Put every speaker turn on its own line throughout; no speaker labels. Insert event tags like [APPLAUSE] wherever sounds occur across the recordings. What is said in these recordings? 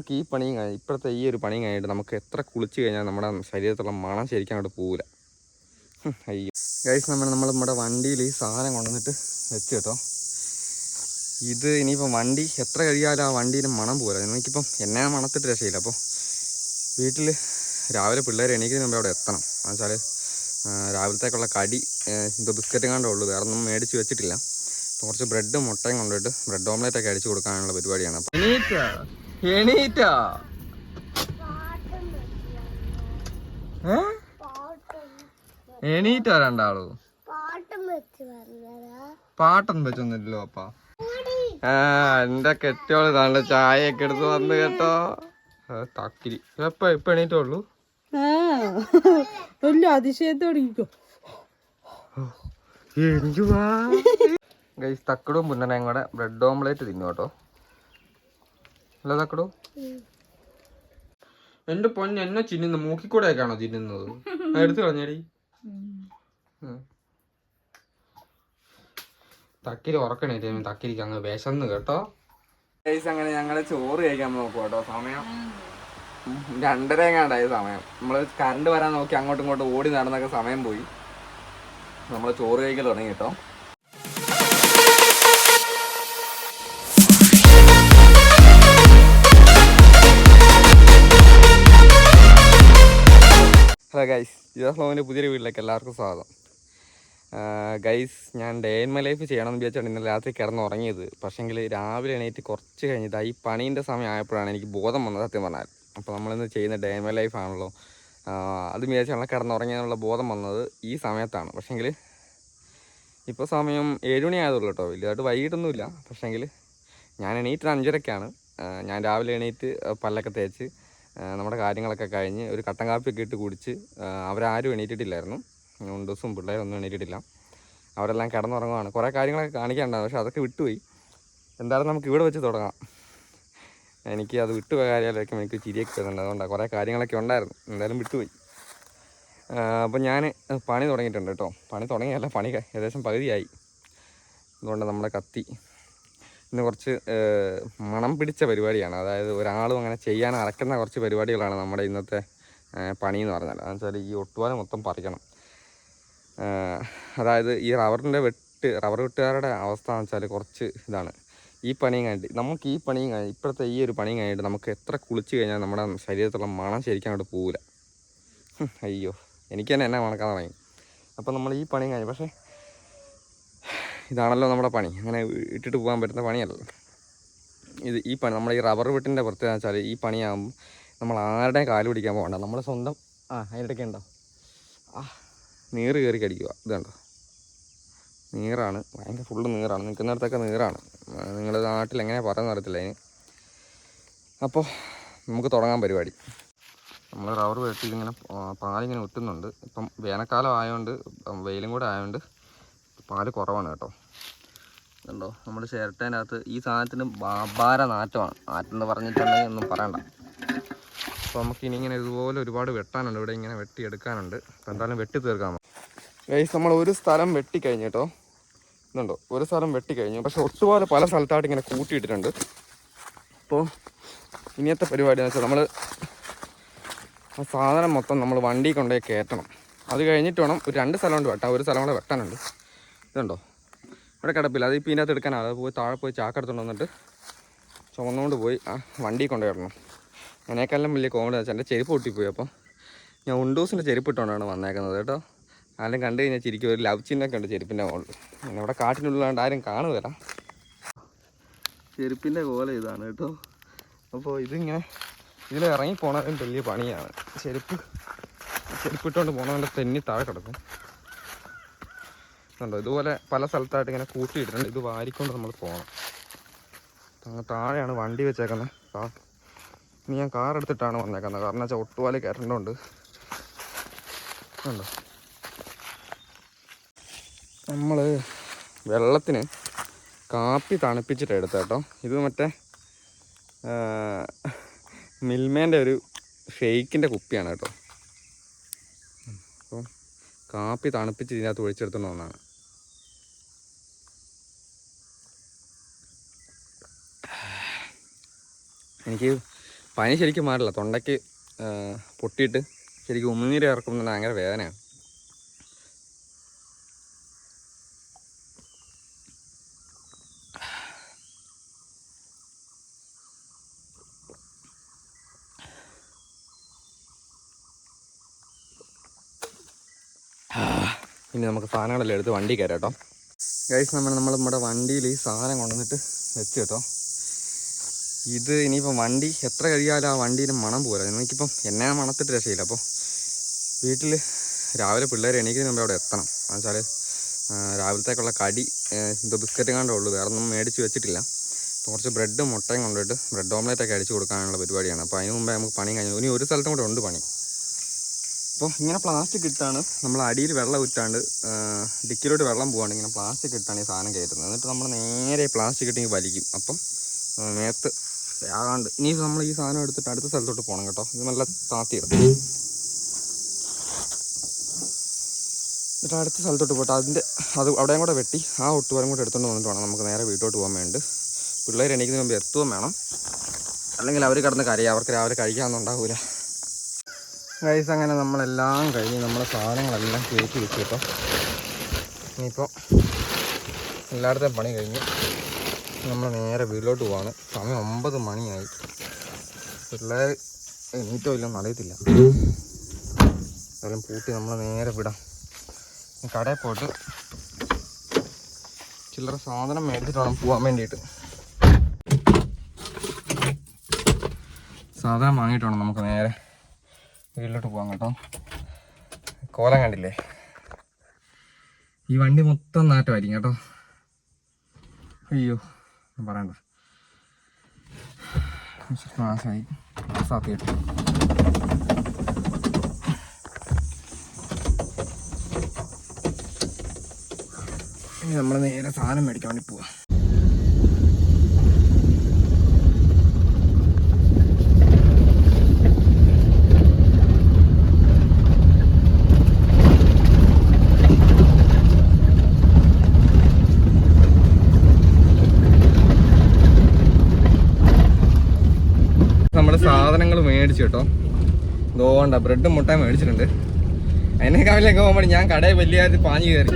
നമുക്ക് ഈ പണിയും കഴിഞ്ഞ് ഇപ്പോഴത്തെ ഈ ഒരു പണിയും കഴിഞ്ഞിട്ട് നമുക്ക് എത്ര കുളിച്ച് കഴിഞ്ഞാൽ നമ്മുടെ ശരീരത്തുള്ള മണം ശരിക്കും അങ്ങോട്ട് പോവില്ല. അയ്യോ. ഗൈസ് നമ്മൾ നമ്മൾ നമ്മുടെ വണ്ടിയിൽ ഈ സാധനം കൊണ്ടുവന്നിട്ട് വെച്ച് കേട്ടോ. ഇത് ഇനിയിപ്പം വണ്ടി എത്ര കഴിയാലും ആ വണ്ടിയിൽ മണം പോരാ എനിക്കിപ്പം എന്നെ മണത്തിട്ട് രക്ഷയില്ല. അപ്പോൾ വീട്ടിൽ രാവിലെ പിള്ളേർ എണീക്കുന്നതിന് മുമ്പ് അവിടെ എത്തണം. എന്നുവെച്ചാൽ രാവിലത്തേക്കുള്ള കടി എന്തോ ബിസ്ക്കറ്റ് കണ്ടേ ഉള്ളൂ. വേറെ ഒന്നും മേടിച്ച് വെച്ചിട്ടില്ല. കുറച്ച് ബ്രെഡും മുട്ടയും കൊണ്ടുപോയിട്ട് ബ്രെഡ് ഓംലെറ്റ് ഒക്കെ അടിച്ചു കൊടുക്കാനുള്ള പരിപാടിയാണ്. എണീറ്റാ? ഏ? എണീറ്റാ രണ്ടാളു? പാട്ടൊന്നും വെച്ചൊന്നുമില്ലല്ലോ അപ്പ. ആ എന്റെ കെട്ടിയോൾ നല്ല ചായയൊക്കെ എടുത്ത് വന്നു കേട്ടോ. തക്കിരി. എപ്പ ഇപ്പൊ എണീറ്റുള്ളൂ
വലിയ അതിശയത്തോടെ
ഗൈസ് തക്കടും പുന്നനയും കൂടെ ബ്രെഡ് ഓംലേറ്റ് തിന്നു കേട്ടോ. അല്ല തക്കടു എന്റെ പൊന്ന് എന്നെ ചിന്നുന്നു മൂക്കിക്കൂടെയൊക്കെയാണോ തിന്നുന്നത് എടുത്തു കളഞ്ഞടി. തക്കിരി ഉറക്കണേ തക്കിരിക്ക് അങ്ങ് വിശന്ന് കേട്ടോ. അങ്ങനെ ഞങ്ങളെ ചോറ് കഴിക്കാൻ നോക്കും കേട്ടോ സമയം. രണ്ടര എങ്ങാണ്ടായ സമയം. നമ്മൾ കറണ്ട് വരാൻ നോക്കി അങ്ങോട്ടും ഇങ്ങോട്ടും ഓടി നടന്നൊക്കെ സമയം പോയി. നമ്മൾ ചോറ് കഴിക്കൽ തുടങ്ങി കേട്ടോ. ഹലോ ഗൈസ് ഇതാ ഫ്ലോവിന്റെ പുതിയൊരു വീട്ടിലേക്ക് എല്ലാവർക്കും സ്വാഗതം. ഗൈസ് ഞാൻ ഡേ ഇൻ മൈ ലൈഫ് ചെയ്യണമെന്ന് വിചാരിച്ചാണ് ഇന്നലെ രാത്രി കിടന്ന് ഉറങ്ങിയത്. പക്ഷേങ്കിൽ രാവിലെ എണീറ്റ് കുറച്ച് കഴിഞ്ഞിട്ട് ഈ പണീന്റെ സമയം ആയപ്പോഴാണ് എനിക്ക് ബോധം വന്നത് സത്യം പറഞ്ഞാൽ. അപ്പോൾ നമ്മളിന്ന് ചെയ്യുന്ന ഡേ ഇൻ മൈ ലൈഫ് ആണല്ലോ. അത് വിചാരിച്ചാണ് കിടന്നുറങ്ങിയെന്നുള്ള ബോധം വന്നത് ഈ സമയത്താണ്. പക്ഷേങ്കിൽ ഇപ്പോൾ സമയം ഏഴ് മണി ആയതുള്ളൂ കേട്ടോ വലുതായിട്ട് വൈകിട്ടൊന്നുമില്ല. പക്ഷേങ്കിൽ ഞാൻ എണീറ്റ് അഞ്ചരക്കാണ്. ഞാൻ രാവിലെ എണീറ്റ് പല്ലൊക്കെ തേച്ച് നമ്മുടെ കാര്യങ്ങളൊക്കെ കഴിഞ്ഞ് ഒരു കട്ടൻ കാപ്പിയൊക്കെ ഇട്ട് കുടിച്ച് അവരാരും എണീറ്റിട്ടില്ലായിരുന്നു. ഉണ്ടൂസും പിള്ളേരൊന്നും എണീറ്റിട്ടില്ല. അവരെല്ലാം കിടന്നുറങ്ങുവാണ്. കുറേ കാര്യങ്ങളൊക്കെ കാണിക്കാനുണ്ടായിരുന്നു പക്ഷെ അതൊക്കെ വിട്ടുപോയി. എന്തായാലും നമുക്ക് ഇവിടെ വെച്ച് തുടങ്ങാം. എനിക്ക് അത് വിട്ടുപോയ കാര്യങ്ങളൊക്കെ എനിക്ക് ചിരിയൊക്കെ വരുന്നുണ്ട്. അതുകൊണ്ടാണ് കുറേ കാര്യങ്ങളൊക്കെ ഉണ്ടായിരുന്നു. എന്തായാലും വിട്ടുപോയി. അപ്പം ഞാൻ പണി തുടങ്ങിയിട്ടുണ്ട് കേട്ടോ. പണി തുടങ്ങിയല്ല പണി ഏകദേശം പകുതിയായി. അതുകൊണ്ട് നമ്മുടെ കത്തി ഇന്ന് കുറച്ച് മണം പിടിച്ച പരിപാടിയാണ്. അതായത് ഒരാളും അങ്ങനെ ചെയ്യാൻ അറക്കുന്ന കുറച്ച് പരിപാടികളാണ് നമ്മുടെ ഇന്നത്തെ പണി എന്ന് പറഞ്ഞാൽ അതെന്ന് വെച്ചാൽ ഈ ഒട്ടുവാല മൊത്തം പറിക്കണം. അതായത് ഈ റബ്ബറിന്റെ വെട്ട് റബ്ബർ വെട്ടുകാരുടെ അവസ്ഥ എന്ന് വെച്ചാൽ കുറച്ച് ഇതാണ്. ഈ പണിയും കഴിഞ്ഞിട്ട് നമുക്ക് ഈ പണിയും കഴിഞ്ഞ് ഇപ്പോഴത്തെ ഈ ഒരു പണിയും കഴിഞ്ഞിട്ട് നമുക്ക് എത്ര കുളിച്ച് കഴിഞ്ഞാൽ നമ്മുടെ ശരീരത്തുള്ള മണം ശരിക്കും അങ്ങോട്ട് പോവില്ല അയ്യോ എനിക്ക് തന്നെ എന്നെ മണക്കാൻ തുടങ്ങി. അപ്പം നമ്മൾ ഈ പണിയും കഴിഞ്ഞു പക്ഷേ ഇതാണല്ലോ നമ്മുടെ പണി. അങ്ങനെ ഇട്ടിട്ട് പോകാൻ പറ്റുന്ന പണിയല്ല. ഇത് ഈ പണി നമ്മുടെ ഈ റബ്ബർ വെട്ടിന്റെ പ്രത്യേകത വെച്ചാൽ ഈ പണിയാകുമ്പോൾ നമ്മൾ ആരുടെയും കാൽ പിടിക്കാൻ പോകണ്ട. നമ്മൾ സ്വന്തം ആ അതിനിടയ്ക്ക് ഉണ്ടോ ആ നീറ് കയറി കടിക്കുക. ഇതുണ്ടോ നീറാണ്. ഭയങ്കര ഫുള്ള് നീറാണ്. നിൽക്കുന്നിടത്തൊക്കെ നീറാണ്. നിങ്ങളുടെ നാട്ടിൽ എങ്ങനെയാണ് പറയുന്നത് അറിയത്തില്ല അതിന്. അപ്പോൾ നമുക്ക് തുടങ്ങാൻ പരിപാടി. നമ്മൾ റബ്ബർ വെട്ടി ഇങ്ങനെ പാലിങ്ങനെ ഒട്ടുന്നുണ്ട്. ഇപ്പം വേനൽക്കാലം ആയതുകൊണ്ട് വെയിലും കൂടെ ആയതുകൊണ്ട് പാൽ കുറവാണ് കേട്ടോ. കണ്ടോ? നമ്മൾ ചിരട്ടേന്റെ ഈ സാധനത്തിന് ബാബാര നാറ്റമാണ്. നാറ്റെന്ന് പറഞ്ഞിട്ടുണ്ടെങ്കിൽ ഒന്നും പറയണ്ട. അപ്പോൾ നമുക്ക് ഇനി ഇങ്ങനെ ഇതുപോലെ ഒരുപാട് വെട്ടാനുണ്ട്. ഇവിടെ ഇങ്ങനെ വെട്ടിയെടുക്കാനുണ്ട് അപ്പോൾ എന്തായാലും വെട്ടി തീർക്കാം ഗൈസ് നമ്മൾ ഒരു സ്ഥലം വെട്ടിക്കഴിഞ്ഞു കേട്ടോ. ഇതുണ്ടോ? ഒരു സ്ഥലം വെട്ടിക്കഴിഞ്ഞു പക്ഷെ ഒട്ടുപോലെ പല സ്ഥലത്തായിട്ട് ഇങ്ങനെ കൂട്ടിയിട്ടിട്ടുണ്ട്. അപ്പോൾ ഇനിയത്തെ പരിപാടി എന്ന് വെച്ചാൽ നമ്മൾ ആ സാധനം മൊത്തം നമ്മൾ വണ്ടി കൊണ്ടുപോയി കയറ്റണം. അത് കഴിഞ്ഞിട്ട് വേണം ഒരു രണ്ട് സ്ഥലം കൊണ്ട് വെട്ടാം. ഒരു സ്ഥലം കൂടെ വെട്ടാനുണ്ട്. ഇതുണ്ടോ? ഇവിടെ കിടപ്പില്ല. അത് ഇപ്പോൾ ഇതിനകത്ത് എടുക്കാനാണ് അത് പോയി താഴെ പോയി ചാക്കെടുത്തുകൊണ്ട് വന്നിട്ട് ചുമന്നുകൊണ്ട് പോയി. ആ വണ്ടി കൊണ്ടുവരണം അതിനേക്കാളും വലിയ കോമഡി വെച്ചാൽ എന്റെ ചെരുപ്പ് പൊട്ടിപ്പോയി. അപ്പോൾ ഞാൻ ഉണ്ടൂസിന്റെ ചെരുപ്പ് ഇട്ടുകൊണ്ടാണ് വന്നേക്കുന്നത് കേട്ടോ. ആരും കണ്ടു കഴിഞ്ഞാൽ ചിരിക്കും. ഒരു ലവ് ചിഹ്നമൊക്കെ ഉണ്ട് ചെരുപ്പിന്റെ മുകളിൽ ഞാൻ ഇവിടെ കാട്ടിനുള്ളിലാണ്ട് ആരും കാണുകയില്ല ചെരുപ്പിന്റെ കോല ഇതാണ് കേട്ടോ. അപ്പോൾ ഇതിങ്ങനെ ഇതിൽ ഇറങ്ങി പോണതും വലിയ പണിയാണ്. ചെരുപ്പ് ചെരുപ്പിട്ടുകൊണ്ട് പോണവന്റെ തെന്നി താഴെ കിടക്കും. കണ്ടോ ഇതുപോലെ പല സ്ഥലത്തായിട്ട് ഇങ്ങനെ കൂട്ടിയിട്ടുണ്ട് ഇത് വാരിക്കൊണ്ട് നമ്മൾ പോകണം അങ്ങ് താഴെയാണ് വണ്ടി വെച്ചേക്കുന്നത് കാ ഇനി ഞാൻ കാർ എടുത്തിട്ടാണ് വന്നേക്കുന്നത്. കാരണം വെച്ചാൽ ഒട്ടുപാൽ കയറേണ്ടതുണ്ട് കണ്ടോ? നമ്മൾ വെള്ളത്തിന് കാപ്പി തണുപ്പിച്ചിട്ട് എടുത്ത കേട്ടോ ഇത് മറ്റേ മിൽമേന്റെ ഒരു ഷെയ്ക്കിന്റെ കുപ്പിയാണ് കേട്ടോ. അപ്പോൾ കാപ്പി തണുപ്പിച്ച് ഇതിനകത്ത് ഒഴിച്ചെടുത്തോണ്ട് വന്നതാണ്. എനിക്ക് പനി ശരിക്കും മാറില്ല. തൊണ്ടയ്ക്ക് പൊട്ടിയിട്ട് ശരിക്കും ഉമിനീര് ഇറക്കുമ്പോൾ ഭയങ്കര വേദനയാണ്. ഇനി നമുക്ക് സാധനങ്ങളെല്ലാം എടുത്ത് വണ്ടി കയറാം കേട്ടോ. ഗൈസ് നമ്മൾ നമ്മൾ നമ്മുടെ വണ്ടിയിൽ ഈ സാധനം കൊണ്ടുവന്നിട്ട് വെച്ച് കേട്ടോ. ഇത് ഇനിയിപ്പം വണ്ടി എത്ര കഴിയാലും ആ വണ്ടിയിൽ മണം പോരാ. എനിക്കിപ്പം എന്നെ മണത്തിട്ട് രക്ഷയില്ല. അപ്പോൾ വീട്ടിൽ രാവിലെ പിള്ളേർ എണീക്കുന്നതിന് മുമ്പ് അവിടെ എത്തണം. എന്ന് വെച്ചാൽ രാവിലത്തേക്കുള്ള കടി ഇത് ബിസ്ക്കറ്റ് കണ്ടേ ഉള്ളൂ. വേറെ ഒന്നും മേടിച്ച് വെച്ചിട്ടില്ല. കുറച്ച് ബ്രെഡും മുട്ടയും കൊണ്ടുപോയിട്ട് ബ്രെഡ് ഓംലെറ്റ് ഒക്കെ അടിച്ച് കൊടുക്കാനുള്ള പരിപാടിയാണ്. അപ്പോൾ അതിന് മുമ്പേ നമുക്ക് പണി കഴിഞ്ഞു. ഇനി ഒരു സ്ഥലത്തും കൂടെ ഉണ്ട് പണി. അപ്പോൾ ഇങ്ങനെ പ്ലാസ്റ്റിക് ഇട്ടാണ് നമ്മൾ അടിയിൽ വെള്ളം ഊറ്റാണ്ട് ഡിക്കിലോട്ട് വെള്ളം പോകാണ്ട് ഇങ്ങനെ പ്ലാസ്റ്റിക് ഇട്ടാണ് ഈ സാധനം കയറ്റുന്നത്. എന്നിട്ട് നമ്മൾ നേരെ പ്ലാസ്റ്റിക് ഇട്ട് വലിക്കും. അപ്പം മേത്ത് ആകാണ്ട്. ഇനി നമ്മൾ ഈ സാധനം എടുത്തിട്ട് അടുത്ത സ്ഥലത്തോട്ട് പോകണം കേട്ടോ. ഇത് നല്ല താത്തിയിടും എന്നിട്ട് അടുത്ത സ്ഥലത്തോട്ട് പോട്ടെ. അതിന്റെ അത് അവിടെയും കൂടെ വെട്ടി ആ ഒട്ടുവരം കൂടെ എടുത്തുകൊണ്ട് വന്നിട്ട് വേണം നമുക്ക് നേരെ വീട്ടോട്ട് പോകാൻ വേണ്ടി. പിള്ളേർ എണീക്കുന്നതിന് മുമ്പ് എത്തുകയും വേണം. അല്ലെങ്കിൽ അവർ കിടന്ന് കരയാം. അവർക്ക് രാവിലെ കഴിക്കാമെന്നുണ്ടാവില്ല ഗൈസ് അങ്ങനെ നമ്മളെല്ലാം കഴിഞ്ഞ് നമ്മളെ സാധനങ്ങളെല്ലാം കയറ്റി വെച്ചു കേട്ടോ. ഇനിയിപ്പോൾ എല്ലായിടത്തെയും പണി കഴിഞ്ഞ് നമ്മൾ നേരെ വീട്ടിലോട്ട് പോവാണ്. സമയം ഒമ്പത് മണിയായി. പിള്ളേർ എണീറ്റോ ഇല്ലെന്ന് അറിയത്തില്ല. എല്ലാം പൂട്ടി നമ്മൾ നേരെ വിടാം. കടയിൽ പോയിട്ട് ചില്ലറ സാധനം മേടിച്ചിട്ട് വേണം പോകാൻ വേണ്ടിയിട്ട്. സാധനം വാങ്ങിയിട്ട് വേണം നമുക്ക് നേരെ. വീട്ടിലോട്ട് പോകാം കേട്ടോ. കോലം കണ്ടില്ലേ? ഈ വണ്ടി മൊത്തം നാറ്റമായിരിക്കും കേട്ടോ. അയ്യോ. പറയണ്ട മാസമായി മാസാത്തിയിട്ട് ഇനി നമ്മൾ നേരെ സാധനം മേടിക്കാൻ വേണ്ടി പോവാം നമ്മൾ സാധനങ്ങൾ മേടിച്ചു കേട്ടോ. ഗോവണ്ട ബ്രെഡും മുട്ടയും മേടിച്ചിട്ടുണ്ട്. അതിനേക്കാളിലൊക്കെ പോകുമ്പോൾ ഞാൻ കടയിൽ വലിയ പാഞ്ഞു കയറി.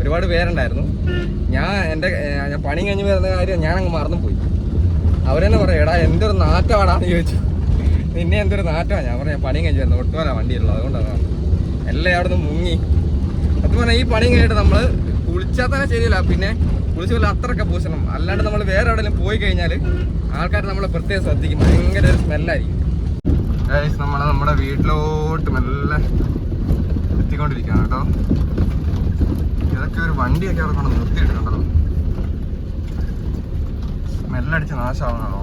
ഒരുപാട് പേരുണ്ടായിരുന്നു. ഞാൻ എന്റെ ഞാൻ പണി കഴിഞ്ഞ് വരുന്ന കാര്യം ഞാൻ അങ്ങ് മറന്നു പോയി അവരെന്നെ പറയാം എടാ എന്റെ ഒരു നാറ്റമാടാന്ന് ചോദിച്ചു. നിന്നെ എന്തൊരു നാറ്റമാണ് ഞാൻ പറയാം പണി കഴിഞ്ഞ് വരുന്നത് ഒട്ടുമല്ല വണ്ടിയുള്ളത് അതുകൊണ്ടാണ് എല്ലാം അവിടെ നിന്ന് മുങ്ങി. അത് പറഞ്ഞാൽ ഈ പണി കഴിഞ്ഞിട്ട് നമ്മൾ കുളിച്ചാൽ തന്നെ ശരിയല്ല. പിന്നെ കുളിച്ച് പോലെ അത്രയൊക്കെ പൂശണം അല്ലാണ്ട് നമ്മൾ വേറെ എവിടെയെങ്കിലും പോയി കഴിഞ്ഞാൽ ആൾക്കാർ നമ്മളെ പ്രത്യേകം ശ്രദ്ധിക്കും. ഭയങ്കര ഒരു സ്മെല്ലായിരിക്കും. നമ്മൾ നമ്മുടെ വീട്ടിലോട്ട് മെല്ലെ എത്തിക്കൊണ്ടിരിക്കുകയാണ് കേട്ടോ. ഇതൊക്കെ ഒരു വണ്ടിയൊക്കെ അവിടെ കൊണ്ട് നിർത്തിയിട്ടുണ്ടല്ലോ സ്മെല്ലടിച്ച് നാശമാവുന്നതാണ്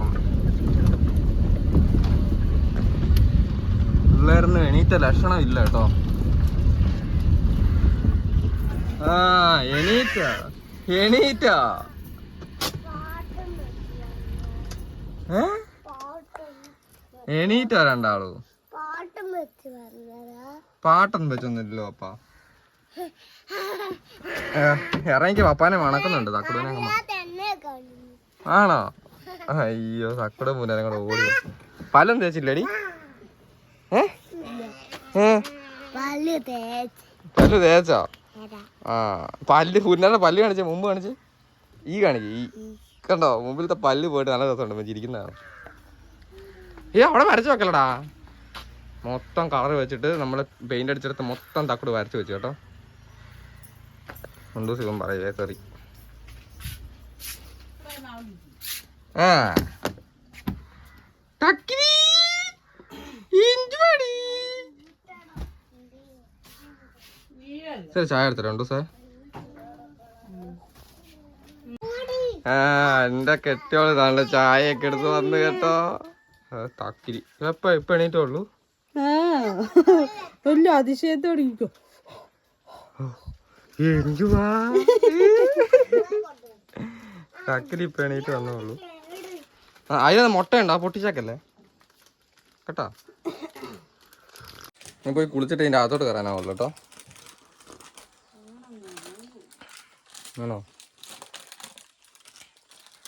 പിള്ളേർന്ന് എണീറ്റ ലക്ഷണം ഇല്ല കേട്ടോ. ആ എണീറ്റ. എണീറ്റ? ഏ? എണീറ്റ രണ്ടാളു? പാട്ടൊന്നും വെച്ചൊന്നുമില്ലല്ലോ അപ്പ. ഇറങ്ങിക്ക് പപ്പാനെ മണക്കുന്നുണ്ട് തക്കുടനെ ആണോ? അയ്യോ തക്കുട മൂലം കൂടെ ഓടി പലം തേച്ചില്ലടി? ഏ? ഏ?
പല്ല് തേച്ച്.
ആ പല്ല് പുന്നയുടെ പല്ല് കാണിച്ച മുമ്പ് കാണിച്ച്. ഈ കാണിച്ച് ഈ. കണ്ടോ മുമ്പിലത്തെ പല്ല് പോയിട്ട് നല്ല രസമുണ്ട് മറ്റേ ഇരിക്കുന്നതാണ് ഏ അവിടെ വരച്ചു വെക്കലടാ. മൊത്തം കളർ വെച്ചിട്ട് നമ്മൾ പെയിന്റ് അടിച്ചെടുത്ത് മൊത്തം തക്കട് വരച്ചു വെച്ചു കേട്ടോ. രണ്ടു ദിവസം പറയേ സോറി ആ. ടക്കിരി. ശരി ചായ എടുത്തോ സാർ? ആ എന്റെ കെട്ടിയോൾ നല്ല ചായയൊക്കെ എടുത്ത് വന്ന് കേട്ടോ. തക്കിരി. എപ്പ ഇപ്പൊ എണീറ്റുള്ളൂ
വലിയ അതിശയത്തോടെ
തക്കിരി ഇപ്പൊ എണീറ്റ് വന്നുള്ളൂ ആ അതിന് മുട്ടയുണ്ട് ആ പൊട്ടിച്ചാക്കല്ലേ? കേട്ടോ? ഞാൻ പോയി കുളിച്ചിട്ട് ഇതിന്റെ അകത്തോട്ട് കയറാനാവുള്ളൂ കേട്ടോ. ആണോ?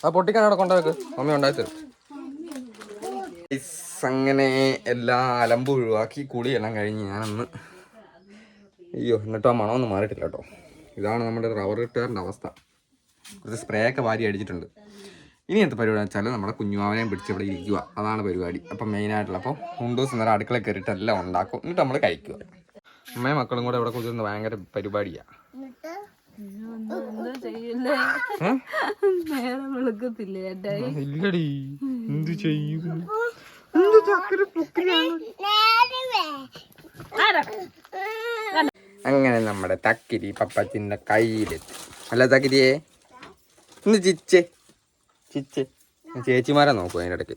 ആ പൊട്ടിക്കാൻ അവിടെ കൊണ്ടുവെക്ക് മമ്മി ഉണ്ടായിത്തരും തരും. അങ്ങനെ എല്ലാ അലമ്പും ഒഴിവാക്കി കുളിയെല്ലാം കഴിഞ്ഞ് ഞാനന്ന് അയ്യോ എന്നിട്ടോ ആ ഒന്നും മാറിയിട്ടില്ല കേട്ടോ. ഇതാണ് നമ്മുടെ റബ്ബർ റിട്ടയറിന്റെ അവസ്ഥ. കുറച്ച് സ്പ്രേ ഒക്കെ വാരി അടിച്ചിട്ടുണ്ട്. ഇനി എന്ത് പരിപാടി വെച്ചാൽ നമ്മുടെ കുഞ്ഞുമാവനെയും പിടിച്ച് ഇവിടെ ഇരിക്കുക. അതാണ് പരിപാടി. അപ്പം മെയിനായിട്ടുള്ള അപ്പോൾ ദിവസം നേരം അടുക്കള കയറിയിട്ട് എല്ലാം ഉണ്ടാക്കും. എന്നിട്ട് നമ്മൾ കഴിക്കുക. അമ്മയും മക്കളും കൂടെ ഇവിടെ കുതിരുന്ന ഭയങ്കര പരിപാടിയാണ്
എന്താ
ഇല്ലടി. എന്ത് ചെയ്യും? അങ്ങനെ നമ്മുടെ തക്കിരി പപ്പത്തിന്റെ കയ്യിലെത്തി. അല്ല തക്കിരിയെ? ഇന്ന് ചിച്ചേ. ചിച്ചേ. ചേച്ചിമാരെ നോക്കൂ അതിന്റെ ഇടയ്ക്ക്.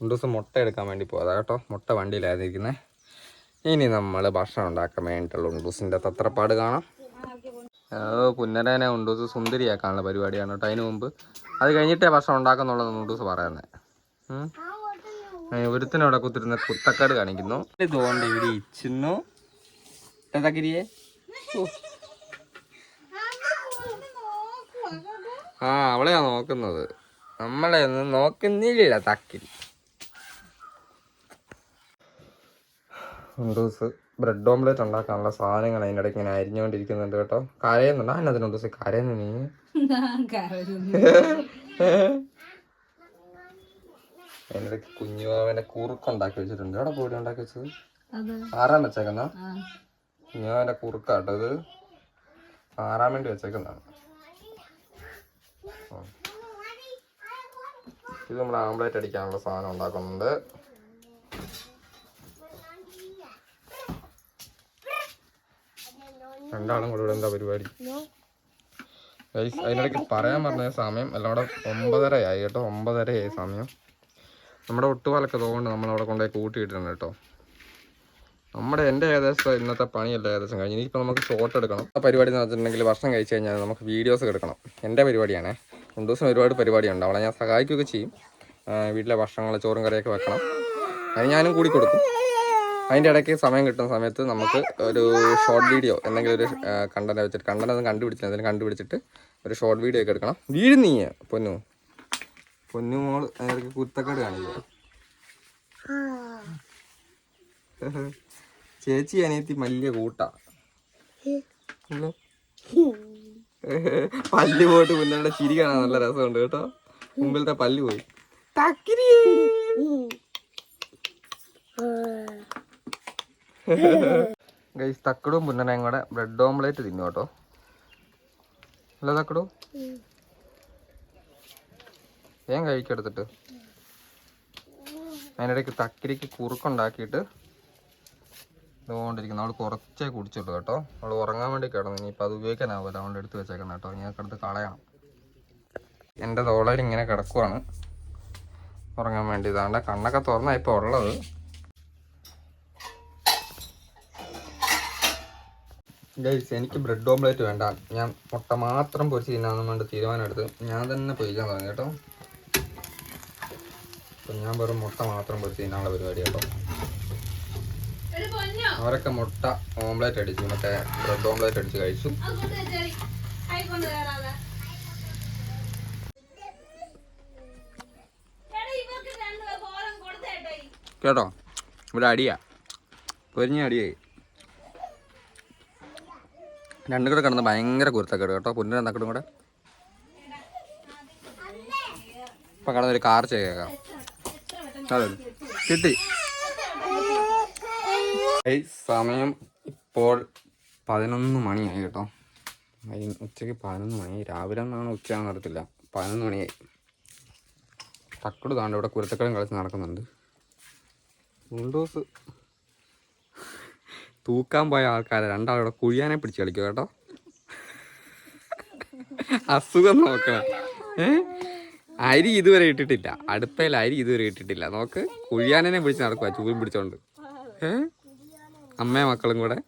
രണ്ടു ദിവസം മുട്ട എടുക്കാൻ വേണ്ടി പോയതാ കേട്ടോ. മുട്ട വണ്ടിയിലായിരിക്കുന്നത് ഇനി നമ്മൾ ഭക്ഷണം ഉണ്ടാക്കാൻ വേണ്ടിയിട്ടുള്ള ഉണ്ടൂസിന്റെ തത്രപ്പാട് കാണാം. പുന്നരനെ ഉണ്ടൂസ് സുന്ദരിയാക്കാനുള്ള പരിപാടിയാണ് കേട്ടോ അതിന് മുമ്പ്. അത് കഴിഞ്ഞിട്ടേ ഭക്ഷണം ഉണ്ടാക്കുന്നുള്ളത് ഉണ്ടൂസ് പറയുന്നത് ഒരുത്തിനവിടെ കുത്തിരുന്ന കുത്തക്കാട് കാണിക്കുന്നു. ഇതുകൊണ്ട് ഇവിടെ ഇച്ചിന്നു തകിരിയെ ആ അവളെയാ നോക്കുന്നത്. നമ്മളെ ഒന്നും നോക്കുന്നില്ല തക്കിരി ഉണ്ടൂസ് ബ്രെഡ് ഓംലെറ്റ് ഉണ്ടാക്കാനുള്ള സാധനങ്ങൾ അതിന്റെ ഇടയ്ക്ക് ഇങ്ങനെ അരിഞ്ഞുകൊണ്ടിരിക്കുന്നുണ്ട് കേട്ടോ. കരയുന്നുണ്ട്? അതിനകത്തിന് ഉണ്ടൂസ് കരയുന്നു നീ. [LAUGHS] അതിന്റെ ഇടയ്ക്ക് കുറുക്ക് കുറുക്കുണ്ടാക്കി വെച്ചിട്ടുണ്ട്. എവിടെ പോയി ഉണ്ടാക്കി വെച്ചത്?
ആറാം
ആറാൻ വെച്ചേക്കുന്ന
ആ
കുഞ്ഞുവാവന്റെ കുറുക്കാട്ടോ ഇത്. ആറാൻ വേണ്ടി വെച്ചേക്കുന്നതാണ്. ഇത് നമ്മൾ ആംപ്ലേറ്റ് അടിക്കാനുള്ള സാധനം ഉണ്ടാക്കുന്നുണ്ട്. രണ്ടാളും കൂടെ ഇവിടെ എന്താ പരിപാടി? ഗൈസ് അതിനിടയ്ക്ക് പറയാൻ പറഞ്ഞ സമയം എല്ലാം കൂടെ ഒമ്പതരയായി കേട്ടോ ഒമ്പതരയായി സമയം. നമ്മുടെ ഒട്ടുപാലൊക്കെ തോന്നുന്നു നമ്മളവിടെ കൊണ്ടുപോയി കൂട്ടിയിട്ടുണ്ട് കേട്ടോ. നമ്മുടെ എന്റെ ഏകദേശം ഇന്നത്തെ പണിയല്ല ഏകദേശം കഴിഞ്ഞ്. ഇനിയിപ്പോൾ നമുക്ക് ഷോട്ട് എടുക്കണം. ആ പരിപാടി എന്ന് വെച്ചിട്ടുണ്ടെങ്കിൽ ഭക്ഷണം കഴിച്ച് കഴിഞ്ഞാൽ നമുക്ക് വീഡിയോസ് എടുക്കണം. എന്റെ പരിപാടിയാണ്. രണ്ടു ദിവസം ഒരുപാട് പരിപാടിയുണ്ട് അവളെ ഞാൻ സഹായിക്കുകയൊക്കെ ചെയ്യും. വീട്ടിലെ ഭക്ഷണങ്ങൾ ചോറും കറിയൊക്കെ വെക്കണം. അത് ഞാനും കൂടി കൊടുക്കും. അതിന്റെ ഇടയ്ക്ക് സമയം കിട്ടുന്ന സമയത്ത് നമുക്ക് ഒരു ഷോർട്ട് വീഡിയോ എന്തെങ്കിലും ഒരു കണ്ടന്റ് വെച്ചിട്ട് കണ്ടന്റ് ഒന്നും കണ്ടുപിടിച്ചില്ല എന്തെങ്കിലും കണ്ടുപിടിച്ചിട്ട് ഒരു ഷോർട്ട് വീഡിയോ ഒക്കെ എടുക്കണം. വീട് നീ പൊന്നു. പൊന്നു മോൾ അതിനിടയ്ക്ക് കുത്തക്കേട് കാണിക്കുക ചേച്ചി അനിയത്തി വലിയ കൂട്ടാ? പല്ല് പോയിട്ട് മുന്നേ ചിരി കാണാൻ നല്ല രസമുണ്ട് കേട്ടോ. മുമ്പിലത്തെ പല്ല് പോയി. തക്കിരി [LAUGHS] ഗൈസ് തക്കടും പുന്നനയും കൂടെ ബ്രെഡ് ഓംലേറ്റ് തിന്നു കേട്ടോ. അല്ല തക്കടു? ഞാൻ കഴിക്കെടുത്തിട്ട്. അതിനിടയ്ക്ക് തക്കിരിക്ക് കുറുക്കുണ്ടാക്കിയിട്ട് ഇതുകൊണ്ടിരിക്കുന്നു. അവൾ കുറച്ചേ കുടിച്ചുള്ളൂ കേട്ടോ. അവൾ ഉറങ്ങാൻ വേണ്ടി കിടന്നു. ഇനിയിപ്പോൾ അത് ഉപയോഗിക്കാനാവില്ല അവളുടെ എടുത്ത് വെച്ചേക്കണം കേട്ടോ. ഇനി അടുത്ത് കളയണം. എന്റെ തോളയിൽ ഇങ്ങനെ കിടക്കുവാണ്. ഉറങ്ങാൻ വേണ്ടി ഇതാണ്ട് കണ്ണൊക്കെ തുറന്നായിപ്പോൾ ഉള്ളത്. ഗൈസ് എനിക്ക് ബ്രെഡ് ഓംലേറ്റ് വേണ്ട. ഞാൻ മുട്ട മാത്രം പൊരിച്ച് തിന്നാന്ന് വേണ്ടി തീരുമാനമെടുത്ത് ഞാൻ തന്നെ പൊരിക്കാൻ തുടങ്ങി കേട്ടോ. അപ്പം ഞാൻ വെറും മുട്ട മാത്രം പൊരിച്ച് തിന്നാനുള്ള പരിപാടി കേട്ടോ അവരൊക്കെ മുട്ട ഓംലേറ്റ് അടിച്ചു മറ്റേ ബ്രെഡ് ഓംലേറ്റ് അടിച്ച് കഴിച്ചു. കേട്ടോ? ഇവിടെ അടിയാ പൊരിഞ്ഞ അടിയായി. രണ്ടും കൂടെ കിടന്ന് ഭയങ്കര കുരുത്തക്കേട് കേട്ടോ. പുല്ലിനും എന്നക്കടും കൂടെ. ഇപ്പൊ കിടന്നൊരു കാർ അതെ. കിട്ടി. സമയം ഇപ്പോൾ പതിനൊന്ന് മണിയായി കേട്ടോ. ഉച്ചയ്ക്ക് പതിനൊന്ന് മണി. രാവിലെ എന്നാണ് ഉച്ചയാണെന്ന് അറിയത്തില്ല. പതിനൊന്ന് മണിയായി. തക്കട് താണ്ട് ഇവിടെ കുരുത്തക്കടം കളിച്ച് നടക്കുന്നുണ്ട്. വിൻഡോസ് തൂക്കാൻ പോയ ആൾക്കാരെ രണ്ടാളൂടെ കുഴിയാനെ പിടിച്ച് കളിക്കും കേട്ടോ. അസുഖം നോക്കണം ഏ? അരി ഇതുവരെ ഇട്ടിട്ടില്ല. അടുപ്പയിൽ അരി ഇതുവരെ ഇട്ടിട്ടില്ല. നോക്ക്. കുഴിയാനെ പിടിച്ച് നടക്കുക ചൂരും പിടിച്ചോണ്ട്. ഏ? അമ്മയും മക്കളും കൂടെ.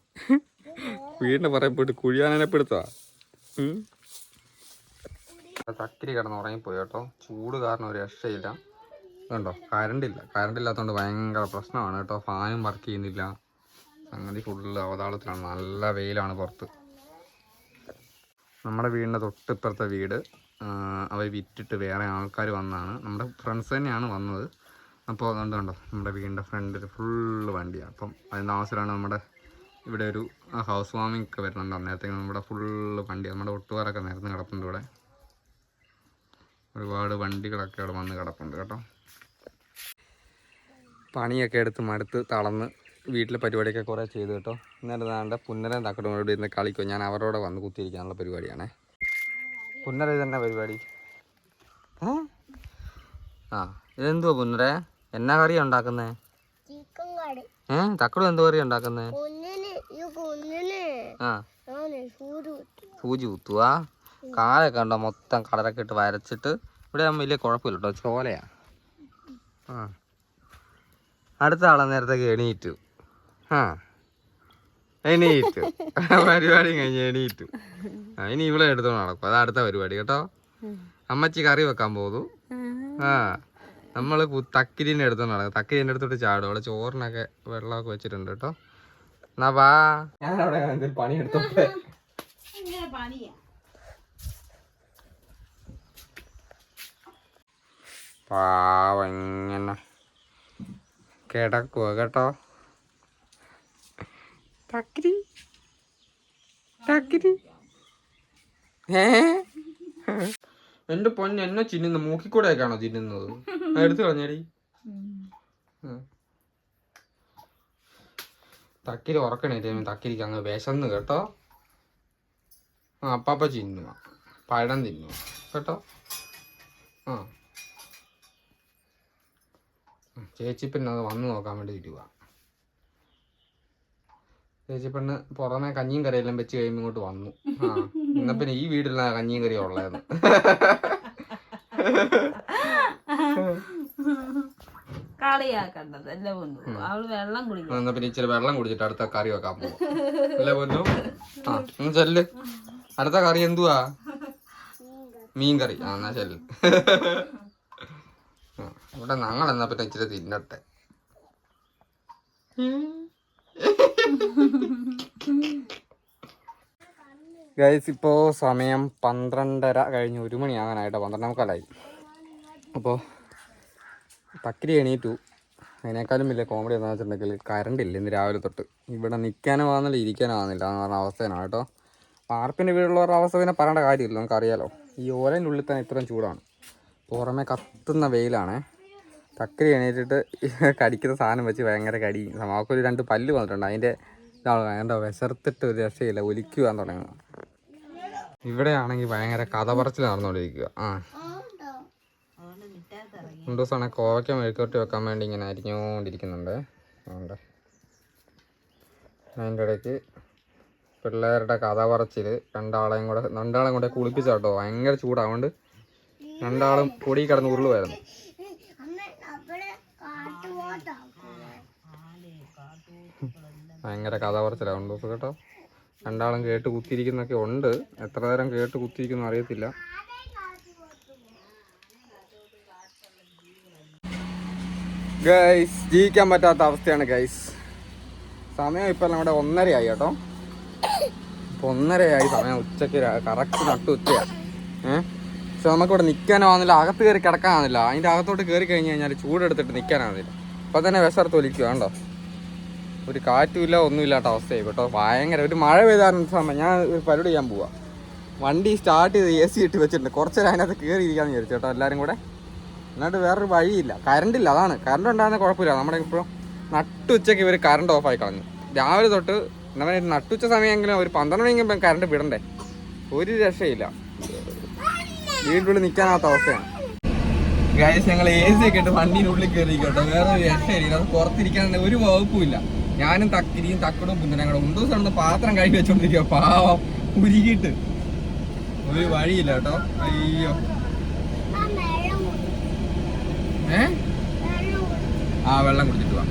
വീടിന്റെ പുറകെ പോയിട്ട് കുഴിയാനെ പിടുത്തോ ചക്കിരി കിടന്ന് ഉറങ്ങിപ്പോയി കേട്ടോ. ചൂട് കാരണം ഒരു രക്ഷയില്ല. കണ്ടോ കരണ്ടില്ല. ഇല്ല കറണ്ട് ഇല്ലാത്തതുകൊണ്ട് ഭയങ്കര പ്രശ്നമാണ് കേട്ടോ. ഫാനും വർക്ക് ചെയ്യുന്നില്ല. സംഗതി ഫുള്ള് അവതാളത്തിലാണ്. നല്ല വെയിലാണ് പുറത്ത്. നമ്മുടെ വീടിന്റെ തൊട്ടിപ്പുറത്തെ വീട് അവർ വിറ്റിട്ട് വേറെ ആൾക്കാർ വന്നതാണ് നമ്മുടെ ഫ്രണ്ട്സ് തന്നെയാണ് വന്നത്. അപ്പോൾ അതുകൊണ്ട് കണ്ടോ നമ്മുടെ വീടിന്റെ ഫ്രണ്ടിൽ ഫുള്ള് വണ്ടിയാണ് അപ്പം അതിന്റെ അവസരമാണ് നമ്മുടെ ഇവിടെ ഒരു ഹൗസ് വാമിംഗ് ഒക്കെ വരുന്നുണ്ട് അന്നേരത്തേക്ക്. നമ്മുടെ ഫുള്ള് വണ്ടി നമ്മുടെ ഒട്ടുകാരൊക്കെ നേരത്തെ കിടപ്പുണ്ട് ഇവിടെ. ഒരുപാട് വണ്ടികളൊക്കെ അവിടെ വന്ന് കിടപ്പുണ്ട് കേട്ടോ. പണിയൊക്കെ എടുത്ത് മടുത്ത് തളർന്ന് വീട്ടിലെ പരിപാടിയൊക്കെ കുറേ ചെയ്തു കേട്ടോ. ഇന്നലെ നാണ്ട പുന്നരം തക്കടോട് ഇരുന്ന് കളിക്കും ഞാൻ അവരോടെ വന്ന് കുത്തിയിരിക്കാനുള്ള പരിപാടിയാണേ. പുന്നര ഇതെന്നാ പരിപാടി? ആ ഇതെന്തുവാ പുന്നര? എന്നാ കറിയാ ഉണ്ടാക്കുന്നേ?
കറി.
ഏ തക്കടും എന്തോ കറിയാ ഉണ്ടാക്കുന്നേ? ആ. സൂചി കുത്തുവാ. കാലൊക്കെ ഉണ്ടോ മൊത്തം കളറൊക്കെ ഇട്ട് വരച്ചിട്ട്. ഇവിടെ വലിയ കുഴപ്പമില്ല കേട്ടോ ചോലയാ. ആ. അടുത്ത ആളെ നേരത്തെ എണീറ്റു. ആ എണീറ്റു പരിപാടി കഴിഞ്ഞ് എണീറ്റു ആ ഇനി ഇവിടെ എടുത്തോണ്ട് നടക്കും. അതാ അടുത്ത പരിപാടി കേട്ടോ. അമ്മച്ചി കറി വെക്കാൻ പോകുന്നു ആ നമ്മൾ തക്കിരിനെ എടുത്തോണ്ട് നടക്കും. തക്കിരിന്റെ അടുത്തോട്ട് ചാടും. അവിടെ ചോറിനൊക്കെ വെള്ളമൊക്കെ വെച്ചിട്ടുണ്ട് കേട്ടോ. എന്നാ വാ. ഞാനവിടെ എന്തെങ്കിലും പണി എടുത്തോട്ടെ പാവങ്ങനെ കിടക്കുക കേട്ടോ. തക്കിരി തക്കിരി ഏ? എന്റെ പൊന്ന എന്നെ ചിന്നുന്നു. മൂക്കിക്കൂടെയൊക്കെയാണോ ചിന്നുന്നത്? എടുത്തു കളഞ്ഞടി. തക്കിരി ഉറക്കണേ തക്കിരിക്ക് അങ്ങ് വിശന്ന് കേട്ടോ. ആ അപ്പാപ്പ ചിന്നുക പഴം തിന്നുക കേട്ടോ? ആ. ചേച്ചി പിന്നെ അത് വന്ന് നോക്കാൻ വേണ്ടി ഇരിക്കുക ചേച്ചി പെണ്ണ് പുറമെ കഞ്ഞിയും കറിയെല്ലാം വെച്ച് കഴിയുമ്പോൾ ഇങ്ങോട്ട് വന്നു. ആ എന്നാ പിന്നെ ഈ വീട്ടിലാണ് കഞ്ഞിയും കറിയും ഉള്ളതെന്ന്.
കളിയാക്കണ്ടത് അല്ലേ പൊന്നു? അവൾ വെള്ളം കുടിക്കും.
എന്നാ പിന്നെ ഇച്ചിരി വെള്ളം കുടിച്ചിട്ട് അടുത്ത കറി വെക്കാൻ പോകും അല്ലേ പൊന്നു? ആ ഒന്ന് ചെല്ല്. അടുത്ത കറി എന്തുവാ? മീൻ കറി ആ എന്നാ ചെല്ല്. ഇവിടെ ഞങ്ങൾ എന്നാ പിന്നെ ഇച്ചിരി തിന്നട്ടെ. ഗൈസ് ഇപ്പോൾ സമയം പന്ത്രണ്ടര കഴിഞ്ഞ് ഒരു മണിയാകാനായിട്ട് പന്ത്രണ്ട് മുക്കാലായി അപ്പോൾ തക്കിരി എണീറ്റു. അതിനേക്കാളും വലിയ കോമഡി എന്താണെന്ന് വെച്ചിട്ടുണ്ടെങ്കിൽ കറണ്ട് ഇല്ല ഇന്ന് രാവിലെ തൊട്ട്. ഇവിടെ നിൽക്കാനും ആകുന്നില്ല ഇരിക്കാനും ആകുന്നില്ല എന്ന് പറഞ്ഞ അവസ്ഥയാണ് കേട്ടോ. പാർപ്പിന്റെ വീടുള്ളവരുടെ അവസ്ഥ പിന്നെ പറയേണ്ട കാര്യമില്ല നമുക്കറിയാലോ. ഈ ഓലന്റെ ഉള്ളിൽ തന്നെ ഇത്രയും ചൂടാണ്. പുറമെ കത്തുന്ന വെയിലാണേ. തക്കരി എണീറ്റിട്ട് [LAUGHS] കടിക്കുന്ന സാധനം വെച്ച് ഭയങ്കര കടി. നമുക്കൊരു രണ്ട് പല്ല് വന്നിട്ടുണ്ട്. അതിന്റെ ഇതാണ് എന്താ വിശർത്തിട്ട് ഒരു രക്ഷയില്ല ഒലിക്കുവാൻ തുടങ്ങുന്നു ഇവിടെയാണെങ്കിൽ ഭയങ്കര കഥ പറച്ചിൽ നടന്നുകൊണ്ടിരിക്കുക. ആ. രണ്ടു ദിവസമാണ് കോവയ്ക്ക മെഴുക്കോട്ടി വെക്കാൻ വേണ്ടി ഇങ്ങനെ അരിഞ്ഞുകൊണ്ടിരിക്കുന്നുണ്ട്. അതുകൊണ്ട് അതിന്റെ ഇടയ്ക്ക് പിള്ളേരുടെ കഥ പറച്ചിൽ രണ്ടാളെയും കൂടെ രണ്ടാളെയും കൂടെ കുളിപ്പിച്ചാട്ടോ. ഭയങ്കര ചൂടാവുകൊണ്ട് രണ്ടാളും പൊടി കിടന്ന് ഉരുളുമായിരുന്നു
അമ്മ അവിടെ കാട്ടുപോത്താ
ഭയങ്കര കഥ പറച്ചിലാണ് ദിവസം കേട്ടോ രണ്ടാളും കേട്ട് കുത്തിയിരിക്കുന്നൊക്കെ ഉണ്ട്. എത്ര നേരം കേട്ട് കുത്തിയിരിക്കുന്നു അറിയത്തില്ല. ഗൈസ് ജീവിക്കാൻ പറ്റാത്ത അവസ്ഥയാണ് ഗൈസ് സമയം ഇപ്പം നമ്മുടെ ഒന്നരയായി കേട്ടോ. ഇപ്പം ഒന്നരയായി സമയം ഉച്ചയ്ക്ക് കറക്റ്റ് നട്ടു ഉച്ചയാണ് ഏഹ് പക്ഷെ നമുക്കിവിടെ നിൽക്കാനാവുന്നില്ല അകത്ത് കയറി കിടക്കാനാവുന്നില്ല അതിന്റെ അകത്തോട്ട് കയറി കഴിഞ്ഞ് കഴിഞ്ഞാൽ ചൂടെടുത്തിട്ട് നിൽക്കാനാവുന്നില്ല അപ്പം തന്നെ വിശർത്ത് ഒലിക്കുക ഒരു കാറ്റുമില്ല ഒന്നുമില്ലാത്ത അവസ്ഥയായി കേട്ടോ. ഭയങ്കര ഒരു മഴ പെയ്താറുന്ന സമയം. ഞാൻ ഒരു പരിപാടി ചെയ്യാൻ പോവാ. വണ്ടി സ്റ്റാർട്ട് ചെയ്ത് എ സി ഇട്ട് വെച്ചിട്ടുണ്ട്. കുറച്ച് നേരം അതിനകത്ത് കയറി ഇരിക്കാന്ന് വിചാരിച്ചു കേട്ടോ എല്ലാവരും കൂടെ. എന്നിട്ട് വേറൊരു വഴിയില്ല. കറണ്ട് ഇല്ല അതാണ്. കറണ്ട് ഉണ്ടാകുന്ന കുഴപ്പമില്ല. നമ്മുടെ ഇപ്പോൾ നട്ടുച്ചയ്ക്ക് ഇവർ കറണ്ട് ആയി കളഞ്ഞു. രാവിലെ തൊട്ട് പറയുക നട്ടുച്ച സമയമെങ്കിലും ഒരു പന്ത്രണ്ട് മണിയെങ്കിലും കറണ്ട് വിടണ്ടേ? ഒരു രക്ഷയില്ല. വീട്ടിൽ നിൽക്കാനാത്ത അവസ്ഥയാണ്. ഗൈസ് ഞങ്ങൾ എ സി ഒക്കെ ഇട്ട് വണ്ടീന്റെ ഉള്ളിൽ കയറി കേട്ടോ. വേറെ ഒരു രക്ഷയില്ല. അത് പുറത്തിരിക്കാൻ ഒരു വകുപ്പുമില്ല ഞാനും തക്കിരിയും തക്കടും പുന്തനങ്ങളും ഉണ്ടോ സ്ഥലത്ത് പാത്രം കഴുകി വെച്ചോണ്ടിരിക്കുക പാവം. ഉരുകിയിട്ട്. ഒരു വഴിയില്ല കേട്ടോ. അയ്യോ.
ആ വെള്ളം
കുടിച്ചിട്ട് വാ.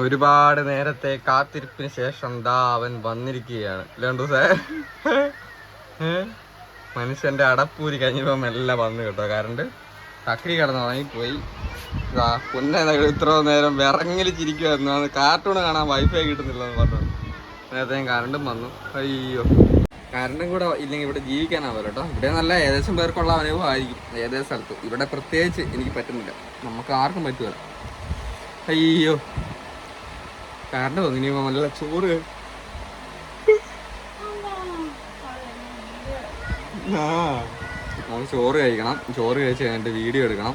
ഒരുപാട് നേരത്തെ കാത്തിരിപ്പിന് ശേഷം ദാ അവൻ വന്നിരിക്കുകയാണ്. രണ്ടു മനുഷ്യന്റെ അടപ്പൂരി കഴിഞ്ഞപ്പോ മെല്ലെ വന്നു കേട്ടോ. കറണ്ട് തക്കരി കിടന്ന് പോയി പൊന്നെ ഇത്ര നേരം വിറങ്ങിൽ ചിരിക്കുമായിരുന്നു അത് കാർട്ടൂൺ കാണാൻ വൈഫൈ കിട്ടുന്നില്ല എന്ന് പറഞ്ഞു നേരത്തെ കറണ്ടും വന്നു. അയ്യോ. കറണ്ടും കൂടെ ഇല്ലെങ്കിൽ ഇവിടെ ജീവിക്കാനാവില്ല കേട്ടോ ഇവിടെ നല്ല ഏകദേശം പേർക്കുള്ള അനുഭവം ആയിരിക്കും. ഏകദേശം സ്ഥലത്ത്. ഇവിടെ പ്രത്യേകിച്ച് എനിക്ക് പറ്റുന്നില്ല. നമുക്ക് ആർക്കും പറ്റുമല്ല അയ്യോ. കറണ്ട് വന്നു. ഇനി നല്ല ചോറ് ആ. നമുക്ക് ചോറ് കഴിക്കണം. ചോറ് കഴിച്ച് കഴിഞ്ഞിട്ട് വീഡിയോ എടുക്കണം.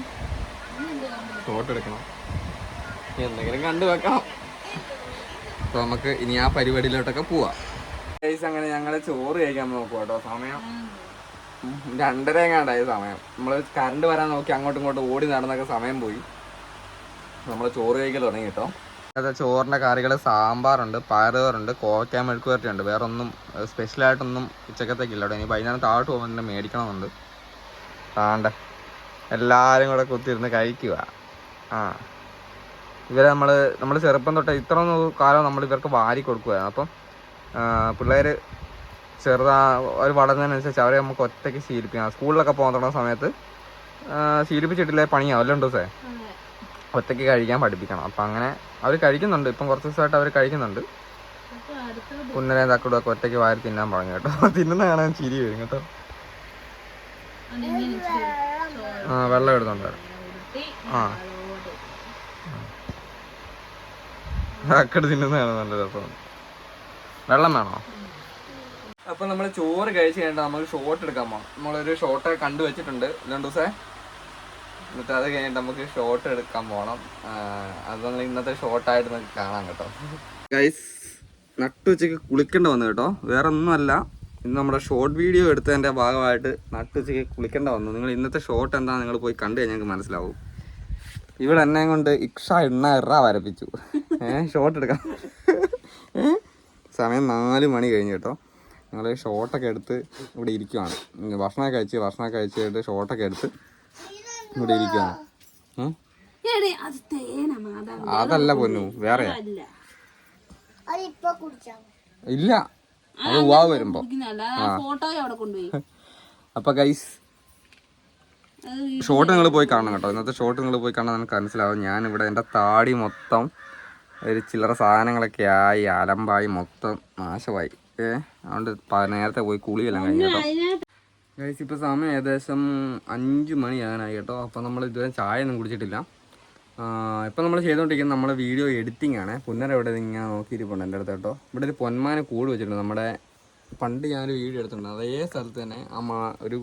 ഫോട്ടോ എടുക്കണം എന്തെങ്കിലും കണ്ടു വെക്കാം അപ്പൊ നമുക്ക് ഇനി ആ പരിപാടിയിലോട്ടൊക്കെ പോവാം. അങ്ങനെ ഞങ്ങൾ ചോറ് കഴിക്കാൻ നോക്കുക കേട്ടോ സമയം രണ്ടര എങ്ങാണ്ടായ സമയം. നമ്മൾ കറണ്ട് വരാൻ നോക്കി അങ്ങോട്ടും ഇങ്ങോട്ടും ഓടി നടന്നൊക്കെ സമയം പോയി. നമ്മൾ ചോറ് കഴിക്കൽ തുടങ്ങി കേട്ടോ അതെ ചോറിന്റെ കറികൾ സാമ്പാറുണ്ട് പയറുകറുണ്ട് കോവയ്ക്ക മെഴുക്ക് വരട്ടി ഉണ്ട് വേറെ ഒന്നും സ്പെഷ്യലായിട്ടൊന്നും ഉച്ചക്കത്തേക്കില്ല കേട്ടോ ഇനി വൈകുന്നേരം താഴോട്ട് പോകുമ്പോൾ മേടിക്കണമെന്നുണ്ട്. താണ്ട. എല്ലാവരും കൂടെ കുത്തിരുന്ന് കഴിക്കുക ആ. ഇവരെ നമ്മൾ നമ്മൾ ചെറുപ്പം തൊട്ട് ഇത്ര കാലം നമ്മൾ ഇവർക്ക് വാരി കൊടുക്കുകയാണ് അപ്പം പിള്ളേർ ചെറുതാ അവർ വളർന്നതിനനുസരിച്ച് അവരെ നമുക്ക് ഒറ്റയ്ക്ക് ശീലിപ്പിക്കാം. സ്കൂളിലൊക്കെ പോകാൻ തുടങ്ങുന്ന സമയത്ത് ശീലിപ്പിച്ചിട്ടില്ലേ പണിയാവും അല്ലേ ഉണ്ടോ സേ? ഒറ്റയ്ക്ക് കഴിക്കാൻ പഠിപ്പിക്കണം. അപ്പം അങ്ങനെ അവർ കഴിക്കുന്നുണ്ട്. ഇപ്പം കുറച്ച് ദിവസമായിട്ട് അവർ കഴിക്കുന്നുണ്ട്. കുന്നരയും തക്കടും ഒക്കെ ഒറ്റയ്ക്ക് വാരി തിന്നാൻ പറഞ്ഞു കേട്ടോ. തിന്നുന്ന കാണാൻ ചിരി വരും കേട്ടോ. ആ വെള്ളം എടുത്തോണ്ട് ആ. തക്കട് തിന്നുന്നതാണ് നല്ല രസമാണ് വെള്ളം വേണോ? അപ്പൊ നമ്മൾ ചോറ് കഴിച്ച് കഴിഞ്ഞിട്ട് നമുക്ക് ഷോട്ട് എടുക്കാൻ പോകണം നമ്മളൊരു ഷോട്ട് കണ്ടു വെച്ചിട്ടുണ്ട്. രണ്ടു ദിവസേ എന്നിട്ട് അത് കഴിഞ്ഞിട്ട് നമുക്ക് ഷോട്ട് എടുക്കാൻ പോകണം അത് നമ്മൾ ഇന്നത്തെ ഷോർട്ടായിട്ട് നമുക്ക് കാണാം കേട്ടോ. ഗൈസ് നട്ടുച്ചയ്ക്ക് കുളിക്കേണ്ട വന്നു കേട്ടോ. വേറെ ഒന്നുമല്ല ഇന്ന് നമ്മുടെ ഷോർട്ട് വീഡിയോ എടുത്തതിന്റെ ഭാഗമായിട്ട് നട്ടുച്ചയ്ക്ക് കുളിക്കേണ്ട വന്നു. നിങ്ങൾ ഇന്നത്തെ ഷോട്ട് എന്താ നിങ്ങൾ പോയി കണ്ടു കഴിഞ്ഞാൽ ഞങ്ങൾക്ക് മനസ്സിലാവും. ഇവിടെ എന്നെ കൊണ്ട് ഇക്ഷ എണ്ണ ഇറ വരപ്പിച്ചു. ഏഹ് ഷോട്ട് എടുക്കാം. സമയം നാല് മണി കഴിഞ്ഞ് കേട്ടോ. ഞങ്ങൾ ഷോട്ടൊക്കെ എടുത്ത് ഇവിടെ ഇരിക്കുവാണ്. ഭക്ഷണമൊക്കെ കഴിച്ച് ഭക്ഷണമൊക്കെ കഴിച്ചിട്ട് ഷോട്ടൊക്കെ എടുത്ത് ഇവിടെ ഇരിക്കുവാണ്. അതല്ല പൊന്നു വേറെ
അല്ല.
അതിപ്പൊ കുടിച്ചാ
ഇല്ല. അത് ഉവാവ് വരുമ്പോ. അപ്പൊ ഗൈസ് ഷോട്ട് നിങ്ങൾ പോയി കാണണം കേട്ടോ. ഇന്നത്തെ ഷോട്ട് നിങ്ങൾ പോയി കാണാൻ നിനക്ക് മനസ്സിലാവും. ഞാൻ ഇവിടെ എന്റെ താടി മൊത്തം ഒരു ചില്ലറ സാധനങ്ങളൊക്കെ ആയി അലമ്പായി മൊത്തം നാശമായി. ഏ അതുകൊണ്ട് നേരത്തെ പോയി കുളിയെല്ലാം കഴിഞ്ഞു കേട്ടോ. ഗൈസ് ഇപ്പോൾ സമയം ഏകദേശം അഞ്ച് മണിയാകാനായി കേട്ടോ. അപ്പോൾ നമ്മൾ ഇതുവരെ ചായ ഒന്നും കുടിച്ചിട്ടില്ല ഇപ്പം നമ്മൾ ചെയ്തുകൊണ്ടിരിക്കുന്നത് നമ്മുടെ വീഡിയോ എഡിറ്റിംഗ് ആണ്. പുന്നര ഇവിടെ ഇങ്ങനെ നോക്കിയിരിപ്പുണ്ട് എന്റെ അടുത്ത് കേട്ടോ. ഇവിടെ ഒരു പൊന്മാനെ കൂട് വെച്ചിട്ടുണ്ട്. നമ്മുടെ പണ്ട് ഞാനൊരു വീഡിയോ എടുത്തിട്ടുണ്ട്. അതേ സ്ഥലത്ത് തന്നെ അമ്മ ഒരു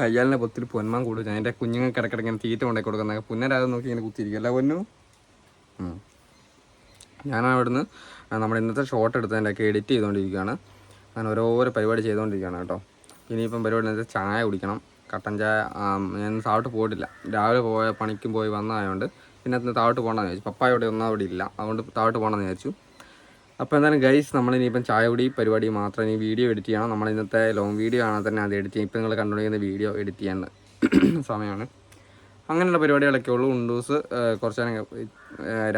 കയ്യാലിനെ പൊത്തിരി പൊന്മാൻ കൂട് വെച്ചാൽ അതിന്റെ കുഞ്ഞുങ്ങൾക്ക് ഇടയ്ക്കിടയ്ക്ക് തീറ്റ കൊണ്ടേ കൊടുക്കുന്ന പുന്നര അത് നോക്കി ഇങ്ങനെ കുത്തിയിരിക്കും. അല്ല പൊന്നു. ഞാൻ അവിടുന്ന് നമ്മുടെ ഇന്നത്തെ ഷോട്ട് എടുത്തതിന്റെ ഒക്കെ എഡിറ്റ് ചെയ്തുകൊണ്ടിരിക്കുകയാണ്. ഞാൻ ഓരോരോ പരിപാടി ചെയ്തുകൊണ്ടിരിക്കുകയാണ് കേട്ടോ. ഇനിയിപ്പം പരിപാടി എന്ന് ചായ കുടിക്കണം. കട്ടൻ ചായ ഞാൻ താഴോട്ട് പോയിട്ടില്ല. രാവിലെ പോയ പണിക്കും പോയി വന്നതായതുകൊണ്ട് പിന്നെ അതിന് താഴോട്ട് പോകണമെന്ന് വിചാരിച്ചു. പപ്പായ ഇവിടെ ഒന്നും അവിടെ ഇല്ല. അതുകൊണ്ട് താഴോട്ട് പോകണമെന്ന് വിചാരിച്ചു. അപ്പോൾ എന്തായാലും ഗൈസ് നമ്മൾ ഇനിയിപ്പം ചായ കുടി പരിപാടി മാത്രം ഇനി വീഡിയോ എഡിറ്റ് ചെയ്യണം. നമ്മൾ ഇന്നത്തെ ലോങ് വീഡിയോ ആണെങ്കിൽ തന്നെ അത് എഡിറ്റ് ചെയ്യും ഇപ്പം നിങ്ങൾ കണ്ടുപിടിക്കുന്ന വീഡിയോ എഡിറ്റ് ചെയ്യേണ്ട സമയമാണ്. അങ്ങനെയുള്ള പരിപാടികളൊക്കെ ഉള്ളൂ. ഉണ്ടൂസ് കുറച്ച്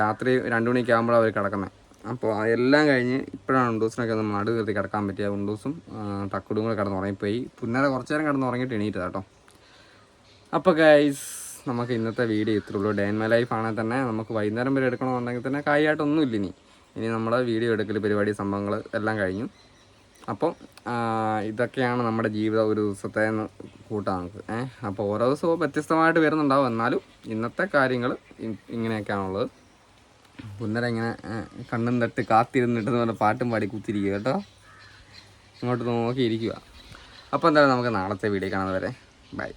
രാത്രി രണ്ടു മണിയൊക്കെ ആകുമ്പോഴാണ് അവർ കിടക്കുന്നത് അപ്പോൾ അതെല്ലാം കഴിഞ്ഞ് ഇപ്പോഴാണ് ഉണ്ടൂസിനൊക്കെ ഒന്ന് നടു കയറി കിടക്കാൻ പറ്റിയ ഉണ്ടൂസും തക്കുടും കൂടെ കിടന്ന് ഉറങ്ങിപ്പോയി. പുന്നര കുറച്ച് നേരം കിടന്ന് ഉറങ്ങിയിട്ട് എണീറ്റത് കേട്ടോ അപ്പോൾ ഗൈസ് നമുക്ക് ഇന്നത്തെ വീഡിയോ ഇത്രേ ഉള്ളൂ. മൈ ലൈഫ് ആണെങ്കിൽ തന്നെ നമുക്ക് വൈകുന്നേരം വരെ എടുക്കണമെന്നുണ്ടെങ്കിൽ തന്നെ കാര്യമായിട്ടൊന്നും ഇല്ല ഇനി. ഇനി നമ്മുടെ വീഡിയോ എടുക്കൽ പരിപാടി സംഭവങ്ങൾ എല്ലാം കഴിഞ്ഞു. അപ്പം ഇതൊക്കെയാണ് നമ്മുടെ ജീവിതം ഒരു ദിവസത്തെ കൂട്ടാൻ കൂട്ടാം നമുക്ക് ഏഹ് അപ്പോൾ ഓരോ ദിവസവും വ്യത്യസ്തമായിട്ട് വരുന്നുണ്ടാവും. എന്നാലും ഇന്നത്തെ കാര്യങ്ങൾ ഇങ്ങനെയൊക്കെയാണുള്ളത്. പുന്നര ഇങ്ങനെ കണ്ണും തട്ട് കാത്തിരുന്നിട്ട് എന്ന് പാട്ടും പാടി കുത്തിരിക്കുക കേട്ടോ. ഇങ്ങോട്ട് നോക്കിയിരിക്കുക. അപ്പോൾ എന്തായാലും നമുക്ക് നാളത്തെ വീഡിയോ കാണുന്നവരെ ബൈ.